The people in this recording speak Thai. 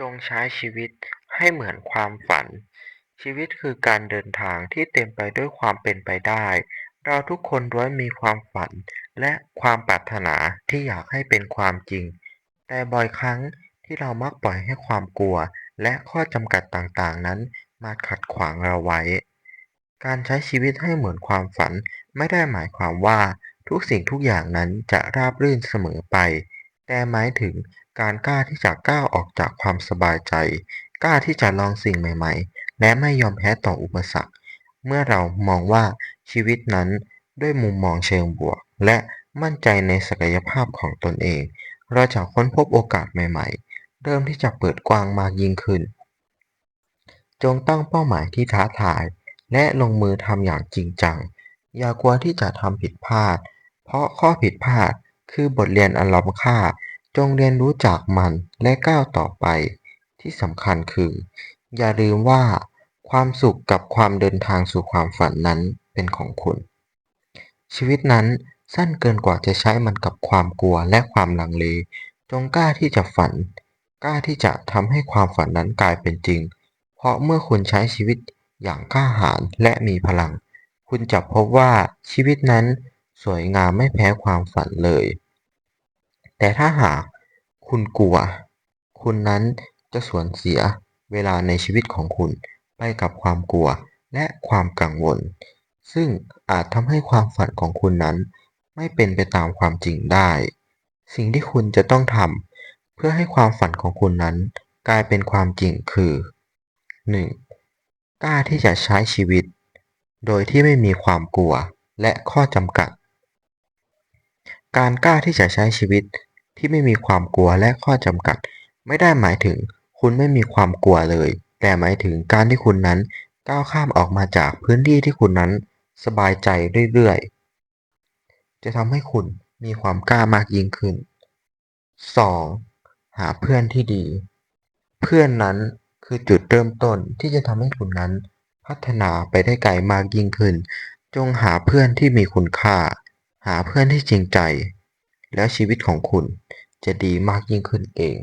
จงใช้ชีวิตให้เหมือนความฝัน ชีวิตคือการเดินทางที่เต็มไปด้วยความเป็นไปได้ เราทุกคนล้วนมีความฝัน และความปรารถนาที่อยากให้เป็นความจริง แต่บ่อยครั้งที่เรามักปล่อยให้ความกลัว และข้อจำกัดต่างๆนั้น มาขัดขวางเราไว้ การใช้ชีวิตให้เหมือนความฝันไม่ได้หมายความว่าทุกสิ่งทุกอย่างนั้นจะราบรื่นเสมอไป แต่หมายถึง การกล้าที่จะก้าวออกจากความสบายใจ กล้าที่จะลองสิ่งใหม่ๆ และไม่ยอมแพ้ต่ออุปสรรค เมื่อเรามองว่าชีวิตนั้นด้วยมุมมองเชิงบวก และมั่นใจในศักยภาพของตนเอง เราจะค้นพบโอกาสใหม่ๆ เริ่มที่จะเปิดกว้างมากยิ่งขึ้น จงตั้งเป้าหมายที่ท้าทาย และลงมือทำอย่างจริงจัง อย่ากลัวที่จะทำผิดพลาด เพราะข้อผิดพลาดคือบทเรียนอันล้ำค่า จงเรียนรู้จากมันและก้าวต่อไป ที่สำคัญคือ อย่าลืมว่า ความสุขกับความเดินทางสู่ความฝันนั้นเป็นของคุณ ชีวิตนั้นสั้นเกินกว่าจะใช้มันกับความกลัวและความลังเล จงกล้าที่จะฝัน กล้าที่จะทำให้ความฝันนั้นกลายเป็นจริง เพราะเมื่อคุณใช้ชีวิตอย่างกล้าหาญและมีพลัง คุณจะพบว่าชีวิตนั้นสวยงามไม่แพ้ความฝันเลย แต่ถ้าหากคุณกลัว คุณนั้นจะสูญเสียเวลาในชีวิตของคุณไปกับความกลัวและความกังวล ซึ่งอาจทำให้ความฝันของคุณนั้น ไม่เป็นไปตามความจริงได้ สิ่งที่คุณจะต้องทำเพื่อให้ความฝันของคุณนั้น กลายเป็นความจริงคือ 1. กล้าที่จะใช้ชีวิต โดยที่ไม่มีความกลัวและข้อจำกัด การกล้าที่จะใช้ชีวิต ที่ไม่มีความกลัวและข้อจำกัด ไม่ได้หมายถึง คุณไม่มีความกลัวเลย แต่หมายถึงการที่คุณนั้นก้าวข้ามออกมาจากพื้นที่ที่คุณนั้นสบายใจเรื่อยๆ จะทำให้คุณมีความกล้ามากยิ่งขึ้น 2. หาเพื่อนที่ดี เพื่อนนั้นคือจุดเริ่มต้นที่จะทำให้คุณนั้น พัฒนาไปได้ไกลมากยิ่งขึ้น จงหาเพื่อนที่มีคุณค่า หาเพื่อนที่จริงใจ แล้วชีวิตของคุณจะดีมากยิ่งขึ้นเอง